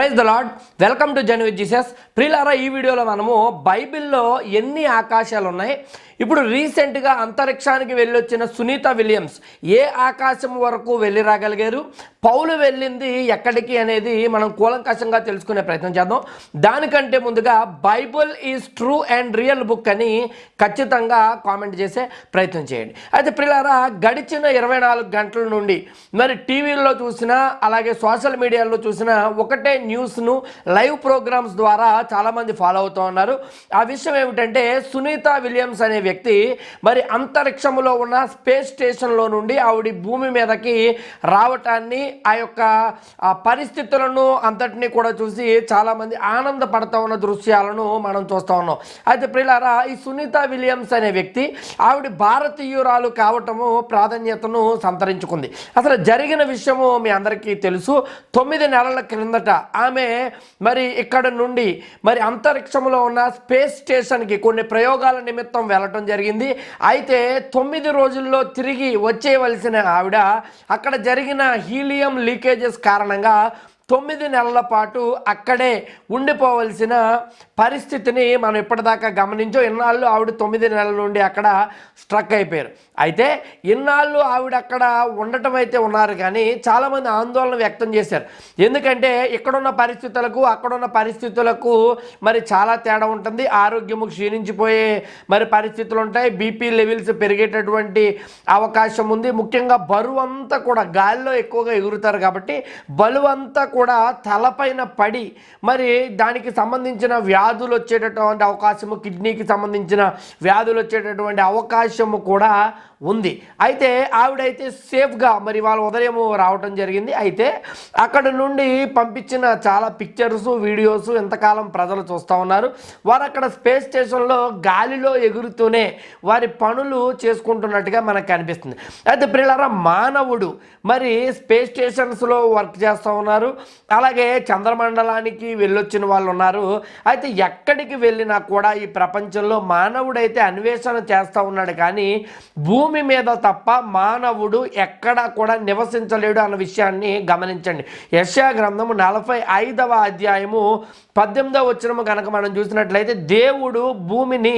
Praise the Lord welcome to Jan with Jesus. ప్రిలారా ఈ వీడియోలో మనము బైబిల్లో ఎన్ని ఆకాశాలు ఉన్నాయి ఇప్పుడు రీసెంట్గా అంతరిక్షానికి వెళ్ళొచ్చిన సునీత విలియమ్స్ ఏ ఆకాశం వరకు వెళ్ళి రాగలిగారు? పౌలు వెళ్ళింది ఎక్కడికి అనేది మనం కూలంకషంగా తెలుసుకునే ప్రయత్నం చేద్దాం. దానికంటే ముందుగా Bible is true and real book అని ఖచ్చితంగా కామెంట్ చేసే ప్రయత్నం చేయండి. అయితే పిల్లరా గడిచిన ఇరవై నాలుగు గంటల నుండి మరి టీవీల్లో చూసినా అలాగే సోషల్ మీడియాలో చూసినా ఒకటే న్యూస్ను లైవ్ ప్రోగ్రామ్స్ ద్వారా చాలామంది ఫాలో అవుతూ ఉన్నారు. ఆ విషయం ఏమిటంటే సునీత విలియమ్స్ అనే వ్యక్తి మరి అంతరిక్షంలో ఉన్న స్పేస్ స్టేషన్లో నుండి ఆవిడ భూమి మీదకి రావటాన్ని ఆ యొక్క పరిస్థితులను అంతటినీ కూడా చూసి చాలామంది ఆనందపడతా ఉన్న దృశ్యాలను మనం చూస్తూ ఉన్నాం. అయితే ప్రిలారా ఈ సునీత విలియమ్స్ అనే వ్యక్తి ఆవిడ భారతీయురాలు కావటము ప్రాధాన్యతను సంతరించుకుంది. అసలు జరిగిన విషయము మీ అందరికీ తెలుసు. తొమ్మిది నెలల క్రిందట ఆమె మరి ఇక్కడ నుండి మరి అంతరిక్షంలో ఉన్న స్పేస్ స్టేషన్కి కొన్ని ప్రయోగాల నిమిత్తం వెళ్ళటం జరిగింది. అయితే తొమ్మిది రోజుల్లో తిరిగి వచ్చేయవలసిన ఆవిడ అక్కడ జరిగిన హీలియం లీకేజెస్ కారణంగా తొమ్మిది నెలల పాటు అక్కడే ఉండిపోవలసిన పరిస్థితిని మనం ఇప్పటిదాకా గమనించో. ఇన్నాళ్ళు ఆవిడ తొమ్మిది నెలల నుండి అక్కడ స్ట్రక్ అయిపోయారు. అయితే ఇన్నాళ్ళు ఆవిడ అక్కడ ఉండటం అయితే ఉన్నారు కానీ చాలామంది ఆందోళన వ్యక్తం చేశారు. ఎందుకంటే ఇక్కడున్న పరిస్థితులకు అక్కడున్న పరిస్థితులకు మరి చాలా తేడా ఉంటుంది. ఆరోగ్యము క్షీణించిపోయే మరి పరిస్థితులు ఉంటాయి. బీపీ లెవెల్స్ పెరిగేటటువంటి అవకాశం ఉంది. ముఖ్యంగా బరువు అంతా కూడా గాలిలో ఎక్కువగా ఎగురుతారు కాబట్టి బలువంతా కూడా కూడా తలపైన పడి మరి దానికి సంబంధించిన వ్యాధులు వచ్చేటటువంటి అవకాశము కిడ్నీకి సంబంధించిన వ్యాధులు వచ్చేటటువంటి అవకాశము కూడా ఉంది. అయితే ఆవిడైతే సేఫ్గా మరి వాళ్ళ ఉదయం రావటం జరిగింది. అయితే అక్కడ నుండి పంపించిన చాలా పిక్చర్స్ వీడియోస్ ఎంతకాలం ప్రజలు చూస్తూ ఉన్నారు. వారు అక్కడ స్పేస్ స్టేషన్లో గాలిలో ఎగురుతూనే వారి పనులు చేసుకుంటున్నట్టుగా మనకు కనిపిస్తుంది. అయితే ప్రియులారా మానవుడు మరి స్పేస్ స్టేషన్స్లో వర్క్ చేస్తూ ఉన్నారు. అలాగే చంద్రమండలానికి వెళ్ళొచ్చిన వాళ్ళు ఉన్నారు. అయితే ఎక్కడికి వెళ్ళినా కూడా ఈ ప్రపంచంలో మానవుడైతే అన్వేషణ చేస్తూ ఉన్నాడు. కానీ భూమి భూమి మీద తప్ప మానవుడు ఎక్కడా కూడా నివసించలేడు అన్న విషయాన్ని గమనించండి. యశా గ్రంథము నలభై ఐదవ అధ్యాయము పద్దెనిమిదవ వచ్చినము కనుక మనం చూసినట్లయితే దేవుడు భూమిని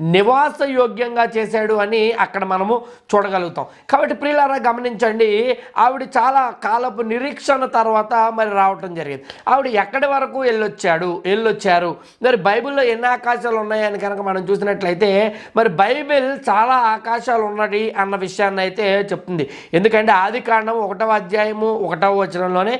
నివాసయోగ్యంగా చేశాడు అని అక్కడ మనము చూడగలుగుతాం. కాబట్టి ప్రియులారా గమనించండి ఆవిడ చాలా కాలపు నిరీక్షణ తర్వాత మరి రావటం జరిగింది. ఆవిడ ఎక్కడి వరకు వెళ్ళొచ్చాడు? వెళ్ళొచ్చారు. మరి బైబిల్లో ఎన్ని ఆకాశాలు ఉన్నాయని కనుక మనం చూసినట్లయితే మరి బైబిల్ చాలా ఆకాశాలు ఉన్నది అన్న విషయాన్ని అయితే చెప్తుంది. ఎందుకంటే ఆది కాండం ఒకటవ అధ్యాయము ఒకటవ వచనంలోనే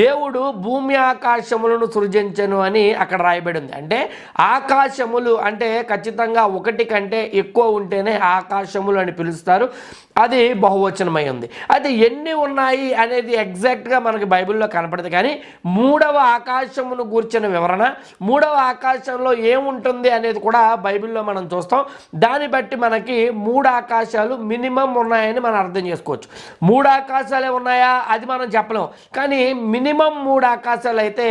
దేవుడు భూమి ఆకాశములను సృజించను అని అక్కడ రాయబడి ఉంది అంటే ఆకాశములు అంటే ఖచ్చితంగా ఒకటి కంటే ఎక్కువ ఉంటేనే ఆకాశములు అని పిలుస్తారు. అది బహువచనమై ఉంది. అయితే ఎన్ని ఉన్నాయి అనేది ఎగ్జాక్ట్గా మనకి బైబిల్లో కనపడదు. కానీ మూడవ ఆకాశమును గూర్చిన వివరణ మూడవ ఆకాశంలో ఏముంటుంది అనేది కూడా బైబిల్లో మనం చూస్తాం. దాన్ని బట్టి మనకి మూడు ఆకాశాలు మినిమం ఉన్నాయని మనం అర్థం చేసుకోవచ్చు. మూడు ఆకాశాలే ఉన్నాయా? అది మనం చెప్పలేం. కానీ మినిమం మూడు ఆకాశాలు అయితే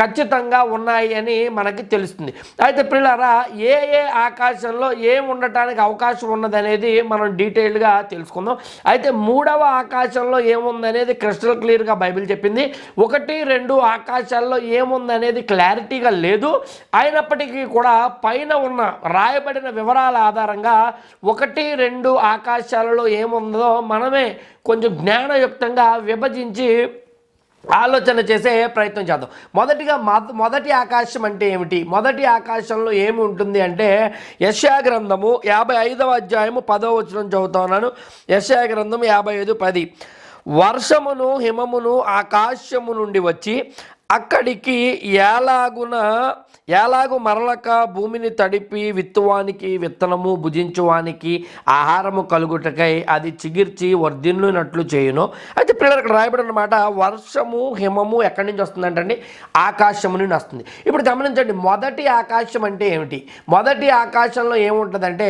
ఖచ్చితంగా ఉన్నాయి అని మనకి తెలుస్తుంది. అయితే పిల్లరా ఏ ఏ ఆకాశంలో ఏం ఉండటానికి అవకాశం ఉన్నదనేది మనం డీటెయిల్డ్గా తెలుసుకుందాం. అయితే మూడవ ఆకాశంలో ఏముందనేది క్రిస్టల్ క్లియర్గా బైబిల్ చెప్పింది. ఒకటి రెండు ఆకాశాల్లో ఏముందనేది క్లారిటీగా లేదు. అయినప్పటికీ కూడా పైన ఉన్న రాయబడిన వివరాల ఆధారంగా ఒకటి రెండు ఆకాశాలలో ఏముందో మనమే కొంచెం జ్ఞానయుక్తంగా విభజించి ఆలోచన చేసే ప్రయత్నం చేద్దాం. మొదటిగా మొద- మొదటి ఆకాశం అంటే ఏమిటి? మొదటి ఆకాశంలో ఏమి ఉంటుంది అంటే యశా గ్రంథము యాభై ఐదవ అధ్యాయము పదవ వచనం చదువుతున్నాను. యశా గ్రంథము యాభై ఐదు పది. వర్షమును హిమమును ఆకాశము నుండి వచ్చి అక్కడికి ఏలాగున ఏలాగు మరలక భూమిని తడిపి విత్తువానికి విత్తనము భుజించువానికి ఆహారము కలుగుటకై అది చిగిర్చి వర్ధిల్లునట్లు చేయును. అయితే పిల్లలు ఇక్కడ రాయబడి అన్నమాట వర్షము హిమము ఎక్కడి నుంచి వస్తుందంటండి? ఆకాశము నుండి వస్తుంది. ఇప్పుడు గమనించండి మొదటి ఆకాశం అంటే ఏమిటి? మొదటి ఆకాశంలో ఏముంటుందంటే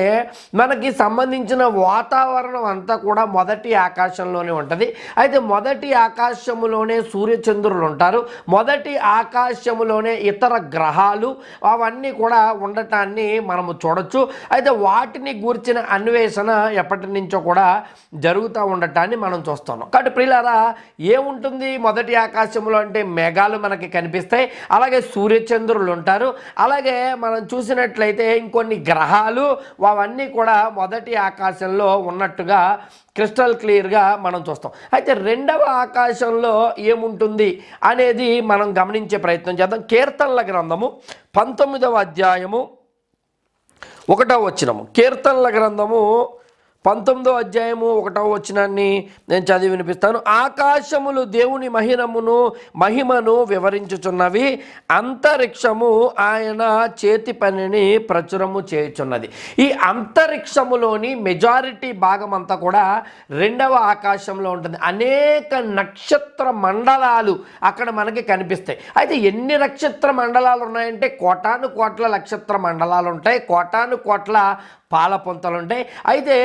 మనకి సంబంధించిన వాతావరణం అంతా కూడా మొదటి ఆకాశంలోనే ఉంటుంది. అయితే మొదటి ఆకాశములోనే సూర్యచంద్రులు ఉంటారు. మొదటి మొదటి ఆకాశములోనే ఇతర గ్రహాలు అవన్నీ కూడా ఉండటాన్ని మనము చూడొచ్చు. అయితే వాటిని గూర్చిన అన్వేషణ ఎప్పటి నుంచో కూడా జరుగుతూ ఉండటాన్ని మనం చూస్తున్నాం. కాబట్టి ప్రియులారా ఏముంటుంది మొదటి ఆకాశంలో అంటే మేఘాలు మనకి కనిపిస్తాయి. అలాగే సూర్యచంద్రులు ఉంటారు. అలాగే మనం చూసినట్లయితే ఇంకొన్ని గ్రహాలు అవన్నీ కూడా మొదటి ఆకాశంలో ఉన్నట్టుగా క్రిస్టల్ క్లియర్గా మనం చూస్తాం. అయితే రెండవ ఆకాశంలో ఏముంటుంది అనేది మనం గమనించే ప్రయత్నం చేద్దాం. కీర్తనల గ్రంథము పంతొమ్మిదవ అధ్యాయము ఒకటవ వచ్చినము కీర్తనల గ్రంథము పంతొమ్మిదో అధ్యాయము ఒకటవ వచనాన్ని నేను చదివి వినిపిస్తాను. ఆకాశములు దేవుని మహిమను మహిమను వివరించుచున్నవి. అంతరిక్షము ఆయన చేతి పనిని ప్రచురము చేయుచున్నది. ఈ అంతరిక్షములోని మెజారిటీ భాగం అంతా కూడా రెండవ ఆకాశంలో ఉంటుంది. అనేక నక్షత్ర మండలాలు అక్కడ మనకి కనిపిస్తాయి. అయితే ఎన్ని నక్షత్ర మండలాలు ఉన్నాయంటే కోటాను కోట్ల నక్షత్ర మండలాలు ఉంటాయి. కోటాను కోట్ల పాల పొంతలు ఉంటాయి. అయితే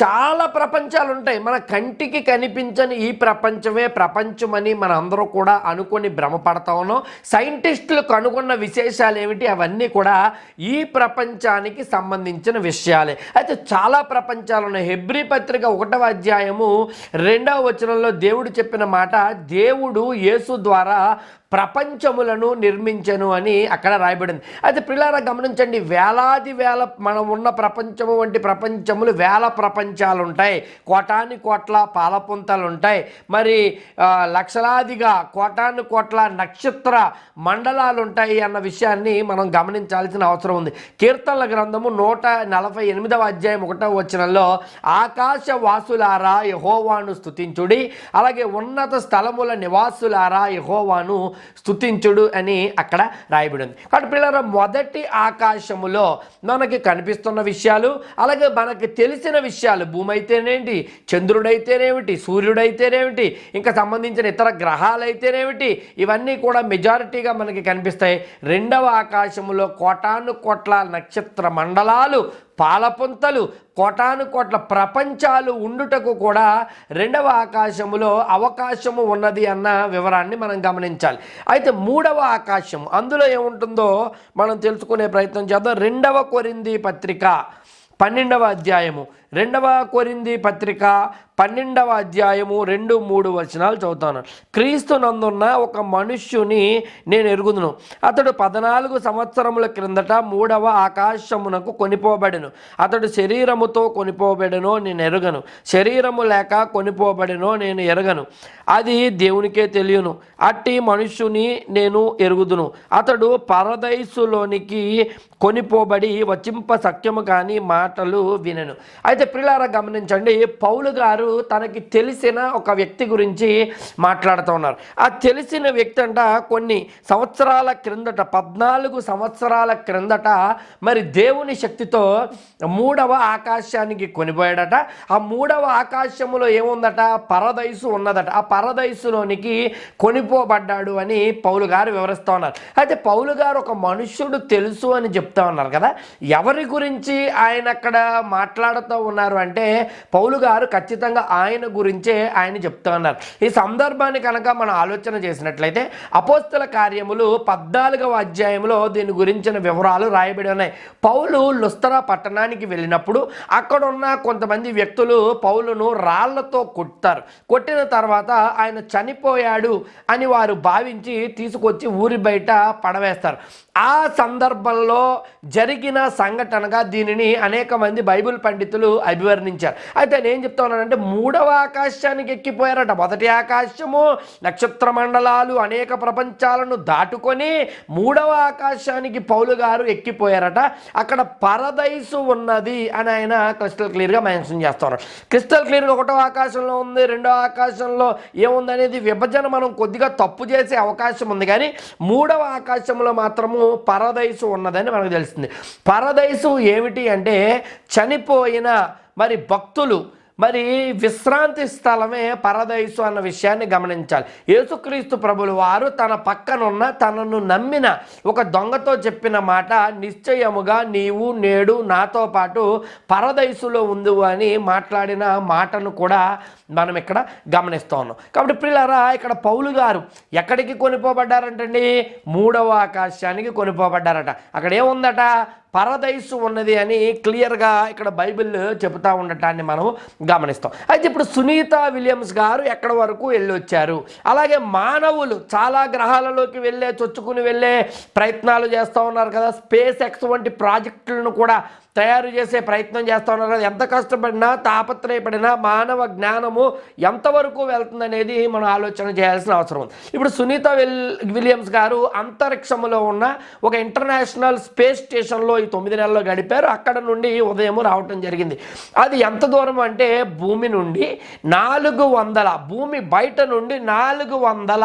చాలా ప్రపంచాలు ఉంటాయి మన కంటికి కనిపించని ఈ ప్రపంచమే ప్రపంచమని మన అందరూ కూడా అనుకొని భ్రమపడతా ఉన్నాం. సైంటిస్టులు కనుగొన్న విశేషాలు ఏమిటి అవన్నీ కూడా ఈ ప్రపంచానికి సంబంధించిన విషయాలే. అయితే చాలా ప్రపంచాలు ఉన్నాయి హెబ్రి పత్రిక ఒకటవ అధ్యాయము రెండవ వచనంలో దేవుడు చెప్పిన మాట దేవుడు యేసు ద్వారా ప్రపంచములను నిర్మించను అని అక్కడ రాయబడింది. అయితే పిల్లల గమనించండి వేలాది వేల మనం ఉన్న ప్రపంచము వంటి ప్రపంచములు వేల ప్రపంచ ప్రపంచాలు ఉంటాయి కోటాని కోట్ల పాలపుంతలు ఉంటాయి మరి లక్షలాదిగా కోటాను కోట్ల నక్షత్ర మండలాలు ఉంటాయి అన్న విషయాన్ని మనం గమనించాల్సిన అవసరం ఉంది. కీర్తనల గ్రంథము నూట నలభై ఎనిమిదవ అధ్యాయం ఒకటవ వచనంలో ఆకాశ వాసులారా యహోవాను స్థుతించుడి అలాగే ఉన్నత స్థలముల నివాసులారా యహోవాను స్థుతించుడు అని అక్కడ రాయబడి ఉంది కాబట్టి పిల్లల మొదటి ఆకాశములో మనకి కనిపిస్తున్న విషయాలు అలాగే మనకి తెలిసిన విషయాలు భూమి అయితేనేంటి చంద్రుడైతేనేమిటి? సూర్యుడైతేనేమిటి? ఇంకా సంబంధించిన ఇతర గ్రహాలైతేనేమిటి? ఇవన్నీ కూడా మెజారిటీగా మనకి కనిపిస్తాయి. రెండవ ఆకాశములో కోటాను కోట్ల నక్షత్ర మండలాలు పాలపుంతలు కోటాను కోట్ల ప్రపంచాలు ఉండుటకు కూడా రెండవ ఆకాశములో అవకాశము ఉన్నది అన్న వివరాన్ని మనం గమనించాలి. అయితే మూడవ ఆకాశం అందులో ఏముంటుందో మనం తెలుసుకునే ప్రయత్నం చేద్దాం. రెండవ కొరింది పత్రిక పన్నెండవ అధ్యాయము. రెండవ కొరింది పత్రిక పన్నెండవ అధ్యాయము రెండు మూడు వచనాలు చదువుతాను. క్రీస్తు నందున్న ఒక మనుష్యుని నేను ఎరుగుదును. అతడు పద్నాలుగు సంవత్సరముల క్రిందట మూడవ ఆకాశమునకు కొనిపోబడెను. అతడు శరీరముతో కొనిపోబడెనో నేను ఎరుగను. శరీరము లేక కొనిపోబడెనో నేను ఎరగను. అది దేవునికే తెలియను. అట్టి మనుష్యుని నేను ఎరుగుదును. అతడు పరదైసులోనికి కొనిపోబడి వచింప సఖ్యము కాని మాటలు వినెను. అయితే పిల్లారా గమనించండి. పౌలు గారు తనకి తెలిసిన ఒక వ్యక్తి గురించి మాట్లాడుతూ ఉన్నారు. ఆ తెలిసిన వ్యక్తి అంట కొన్ని సంవత్సరాల క్రిందట పద్నాలుగు సంవత్సరాల క్రిందట మరి దేవుని శక్తితో మూడవ ఆకాశానికి కొనిపోయాడట. ఆ మూడవ ఆకాశములో ఏముందట? పరదైసు ఉన్నదట. ఆ పరదైసులోనికి కొనిపోబడ్డాడు అని పౌలు గారు వివరిస్తూ ఉన్నారు. అయితే పౌలు గారు ఒక మనుష్యుడు తెలుసు అని చెప్తా ఉన్నారు కదా. ఎవరి గురించి ఆయన అక్కడ మాట్లాడుతూ ఉన్నారు అంటే పౌలు గారు ఖచ్చితంగా ఆయన గురించే ఆయన చెప్తా ఉన్నారు. ఈ సందర్భాన్ని కనుక మనం ఆలోచన చేసినట్లయితే అపోస్తల కార్యములు పద్నాలుగవ అధ్యాయంలో దీని గురించిన వివరాలు రాయబడి ఉన్నాయి. పౌలు లుస్తరా పట్టణానికి వెళ్ళినప్పుడు అక్కడ ఉన్న కొంతమంది వ్యక్తులు పౌలును రాళ్ళతో కొట్టారు. కొట్టిన తర్వాత ఆయన చనిపోయాడు అని వారు భావించి తీసుకొచ్చి ఊరి బయట పడవేస్తారు. ఆ సందర్భంలో జరిగిన సంఘటనగా దీనిని అనేక మంది బైబిల్ పండితులు అభివర్ణించారు. అయితే నేను చెప్తా ఉన్నానంటే మూడవ ఆకాశానికి ఎక్కిపోయారట. మొదటి ఆకాశము నక్షత్ర మండలాలు అనేక ప్రపంచాలను దాటుకొని మూడవ ఆకాశానికి పౌలు గారు ఎక్కిపోయారట. అక్కడ పరదైసు ఉన్నది అని ఆయన క్రిస్టల్ క్లియర్గా మెన్షన్ చేస్తున్నారు క్రిస్టల్ క్లియర్గా ఒకటో ఆకాశంలో ఉంది రెండో ఆకాశంలో ఏముంది అనేది విభజన మనం కొద్దిగా తప్పు చేసే అవకాశం ఉంది. కానీ మూడవ ఆకాశంలో మాత్రము పరదైసు ఉన్నదని మనకు తెలుస్తుంది పరదైసు ఏమిటి అంటే చనిపోయిన మరి భక్తులు మరి విశ్రాంతి స్థలమే పరదైసు అన్న విషయాన్ని గమనించాలి. యేసుక్రీస్తు ప్రభులు వారు తన పక్కనున్న తనను నమ్మిన ఒక దొంగతో చెప్పిన మాట నిశ్చయముగా నీవు నేడు నాతో పాటు పరదైసులో ఉంది అని మాట్లాడిన మాటను కూడా మనం ఇక్కడ గమనిస్తూ ఉన్నాం. కాబట్టి ప్రియులారా ఇక్కడ పౌలు గారు ఎక్కడికి కొనిపోబడ్డారంటండి? మూడవ ఆకాశానికి కొనిపోబడ్డారట. అక్కడ ఏముందట? పరదైసు ఉన్నది అని క్లియర్గా ఇక్కడ బైబిల్ చెబుతా ఉండటాన్ని మనం గమనిస్తాం. అయితే ఇప్పుడు సునీత విలియమ్స్ గారు ఎక్కడ వరకు వెళ్ళొచ్చారు? అలాగే మానవులు చాలా గ్రహాలలోకి వెళ్ళే చొచ్చుకుని వెళ్ళే ప్రయత్నాలు చేస్తూ ఉన్నారు కదా. స్పేస్ ఎక్స్ వంటి ప్రాజెక్టులను కూడా తయారు చేసే ప్రయత్నం చేస్తూ ఉన్నారు. ఎంత కష్టపడినా తాపత్రయపడినా మానవ జ్ఞానము ఎంతవరకు వెళ్తుందనేది మనం ఆలోచన చేయాల్సిన అవసరం ఉంది. ఇప్పుడు సునీత విల్ విలియమ్స్ గారు అంతరిక్షంలో ఉన్న ఒక ఇంటర్నేషనల్ స్పేస్ స్టేషన్లో ఈ తొమ్మిది నెలల్లో గడిపారు. అక్కడ నుండి ఉదయం రావటం జరిగింది. అది ఎంత దూరం అంటే భూమి నుండి నాలుగు వందల భూమి బయట నుండి నాలుగు వందల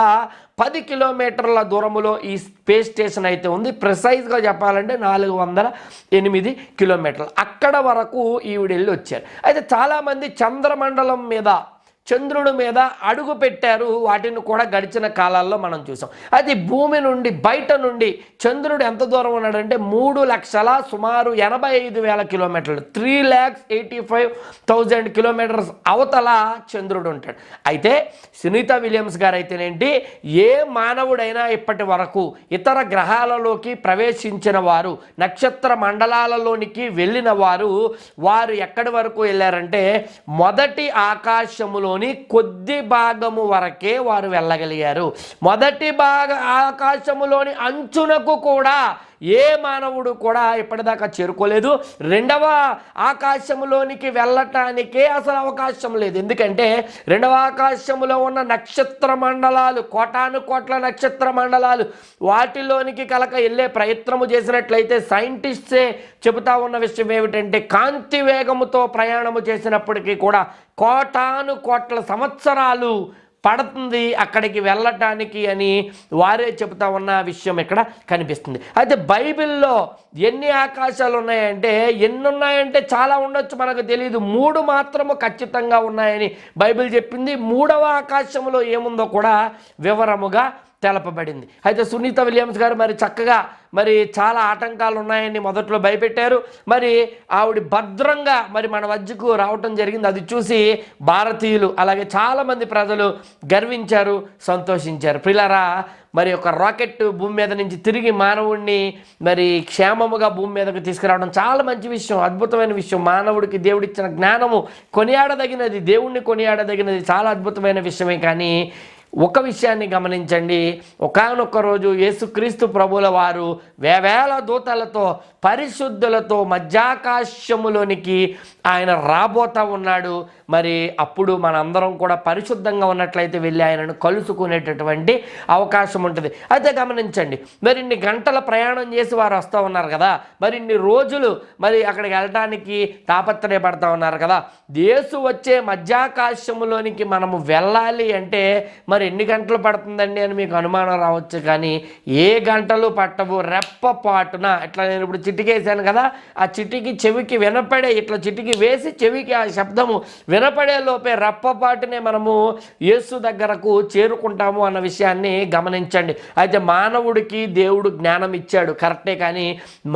పది కిలోమీటర్ల దూరములో ఈ స్పేస్ స్టేషన్ అయితే ఉంది. ప్రిసైజ్గా చెప్పాలంటే నాలుగు వందల ఎనిమిది కిలోమీటర్లు. అక్కడ వరకు ఈవిడ వెళ్ళి వచ్చారు. అయితే చాలామంది చంద్రమండలం మీద చంద్రుడి మీద అడుగు పెట్టారు. వాటిని కూడా గడిచిన కాలాల్లో మనం చూసాం. అది భూమి నుండి బయట నుండి చంద్రుడు ఎంత దూరం ఉన్నాడంటే మూడు లక్షల సుమారు ఎనభై ఐదు వేల కిలోమీటర్లు. Three lakhs eighty five thousand kilometres అవతల చంద్రుడు ఉంటాడు. అయితే సునీత విలియమ్స్ గారు అయితేనేంటి ఏ మానవుడైనా ఇప్పటి వరకు ఇతర గ్రహాలలోకి ప్రవేశించిన వారు నక్షత్ర మండలాలలోనికి వెళ్ళిన వారు వారు ఎక్కడి వరకు వెళ్ళారంటే మొదటి ఆకాశములో ఆకాశంలోని కొద్ది భాగము వరకే వారు వెళ్ళగలిగారు. మొదటి భాగ ఆకాశములోని అంచునకు కూడా ఏ మానవుడు కూడా ఇప్పటిదాకా చేరుకోలేదు. రెండవ ఆకాశంలోనికి వెళ్ళటానికే అసలు అవకాశం లేదు. ఎందుకంటే రెండవ ఆకాశంలో ఉన్న నక్షత్ర మండలాలు కోటాను కోట్ల నక్షత్ర మండలాలు వాటిలోనికి కలక వెళ్ళే ప్రయత్నము చేసినట్లయితే సైంటిస్ట్సే చెబుతా ఉన్న విషయం ఏమిటంటే కాంతి వేగముతో ప్రయాణము చేసినప్పటికీ కూడా కోటాను కోట్ల సంవత్సరాలు పడుతుంది అక్కడికి వెళ్ళటానికి అని వారే చెబుతా ఉన్న విషయం ఇక్కడ కనిపిస్తుంది. అయితే బైబిల్లో ఎన్ని ఆకాశాలు ఉన్నాయంటే ఎన్ని ఉన్నాయంటే చాలా ఉండొచ్చు మనకు తెలియదు మూడు మాత్రము ఖచ్చితంగా ఉన్నాయని బైబిల్ చెప్పింది. మూడవ ఆకాశంలో ఏముందో కూడా వివరముగా తెలపబడింది. అయితే సునీత విలియమ్స్ గారు మరి చక్కగా మరి చాలా ఆటంకాలు ఉన్నాయని మొదట్లో భయపెట్టారు. మరి ఆవిడ భద్రంగా మరి మన వద్దకు రావటం జరిగింది. అది చూసి భారతీయులు అలాగే చాలామంది ప్రజలు గర్వించారు సంతోషించారు. పిల్లరా మరి ఒక రాకెట్ భూమి మీద నుంచి తిరిగి మానవుడిని మరి క్షేమముగా భూమి మీదకు తీసుకురావడం చాలా మంచి విషయం అద్భుతమైన విషయం. మానవుడికి దేవుడిచ్చిన జ్ఞానము కొనియాడదగినది దేవుణ్ణి కొనియాడదగినది చాలా అద్భుతమైన విషయమే. కానీ ఒక విషయాన్ని గమనించండి. ఒకనొక రోజు యేసుక్రీస్తు ప్రభుల వారు వేవేల దూతలతో పరిశుద్ధులతో మధ్యాకాశములోనికి ఆయన రాబోతా ఉన్నాడు. మరి అప్పుడు మనందరం కూడా పరిశుద్ధంగా ఉన్నట్లయితే వెళ్ళి ఆయనను కలుసుకునేటటువంటి అవకాశం ఉంటుంది. అయితే గమనించండి మరిన్ని గంటల ప్రయాణం చేసి వారు వస్తూ ఉన్నారు కదా. మరిన్ని రోజులు మరి అక్కడికి వెళ్ళడానికి తాపత్రయపడతా ఉన్నారు కదా. యేసు వచ్చే మధ్యాకాశములోనికి మనము వెళ్ళాలి అంటే మరి ఎన్ని గంటలు పడుతుందండి అని మీకు అనుమానం రావచ్చు కానీ ఏ గంటలు పట్టవు. రెప్పపాటున ఇట్లా నేను ఇప్పుడు చిటికేసాను కదా ఆ చిటికి చెవికి వినపడే ఇట్లా చిటికి వేసి చెవికి ఆ శబ్దము వినపడే లోపే రెప్పపాటునే మనము యేసు దగ్గరకు చేరుకుంటాము అన్న విషయాన్ని గమనించండి. అయితే మానవుడికి దేవుడు జ్ఞానం ఇచ్చాడు. కరెక్టే కానీ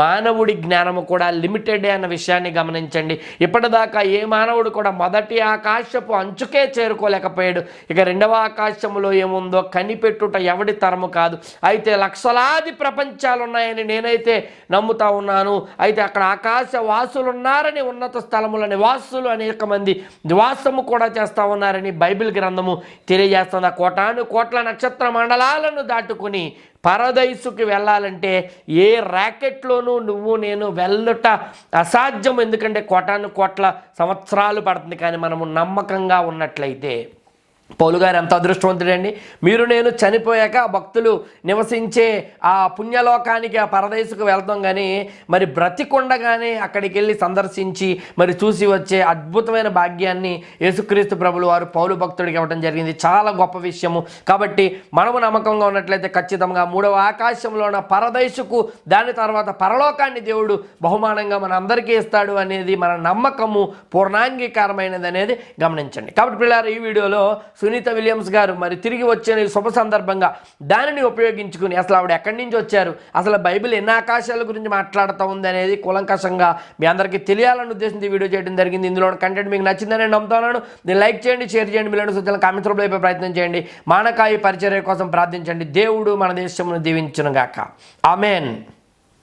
మానవుడి జ్ఞానము కూడా లిమిటెడే అన్న విషయాన్ని గమనించండి. ఇప్పటిదాకా ఏ మానవుడు కూడా మొదటి ఆకాశపు అంచుకే చేరుకోలేకపోయాడు. ఇక రెండవ ఆకాశం ప్రపంచంలో ఏముందో కనిపెట్టుట ఎవడి తరము కాదు. అయితే లక్షలాది ప్రపంచాలు ఉన్నాయని నేనైతే నమ్ముతా ఉన్నాను. అయితే అక్కడ ఆకాశ వాసులు ఉన్నారని ఉన్నత స్థలముల నివాసులు అనేక మంది నివాసము కూడా చేస్తా ఉన్నారని బైబిల్ గ్రంథము తెలియజేస్తుంది. ఆ కోటాను కోట్ల నక్షత్ర మండలాలను దాటుకుని పరదైసుకి వెళ్ళాలంటే ఏ ర్యాకెట్లోనూ నువ్వు నేను వెళ్ళుట అసాధ్యం ఎందుకంటే కోటాను కోట్ల సంవత్సరాలు పడుతుంది. కానీ మనము నమ్మకంగా ఉన్నట్లయితే పౌలు గారు ఎంత అదృష్టవంతుడండి. మీరు నేను చనిపోయాక భక్తులు నివసించే ఆ పుణ్యలోకానికి ఆ పరదేశకు వెళ్తాం కానీ మరి బ్రతికుండగానే అక్కడికి వెళ్ళి సందర్శించి మరి చూసి వచ్చే అద్భుతమైన భాగ్యాన్ని యేసుక్రీస్తు ప్రభులు వారు పౌలు భక్తుడికి ఇవ్వడం జరిగింది. చాలా గొప్ప విషయము. కాబట్టి మనము నమ్మకంగా ఉన్నట్లయితే ఖచ్చితంగా మూడవ ఆకాశంలో ఉన్న పరదేశకు దాని తర్వాత పరలోకాన్ని దేవుడు బహుమానంగా మన అందరికీ ఇస్తాడు అనేది మన నమ్మకము పూర్ణాంగీకారమైనది అనేది గమనించండి. కాబట్టి పిల్లలు ఈ వీడియోలో సునీత విలియమ్స్ గారు మరి తిరిగి వచ్చిన శుభ సందర్భంగా దానిని ఉపయోగించుకుని అసలు ఆవిడ ఎక్కడి నుంచి వచ్చారు? అసలు బైబిల్ ఎన్ని ఆకాశాల గురించి మాట్లాడుతూ ఉంది అనేది కూలంకషంగా మీ అందరికీ తెలియాలని ఉద్దేశించి ఈ వీడియో చేయడం జరిగింది. ఇందులో కంటెంట్ మీకు నచ్చిందని నేను నమ్ముతున్నాను దీన్ని లైక్ చేయండి షేర్ చేయండి మిలియన్ సూచనలు కామెంట్స్ రూపంలో అయిపోయి ప్రయత్నం చేయండి. మానకాయ పరిచర్య కోసం ప్రార్థించండి. దేవుడు మన దేశమును దీవించునుగాక. ఆమెన్.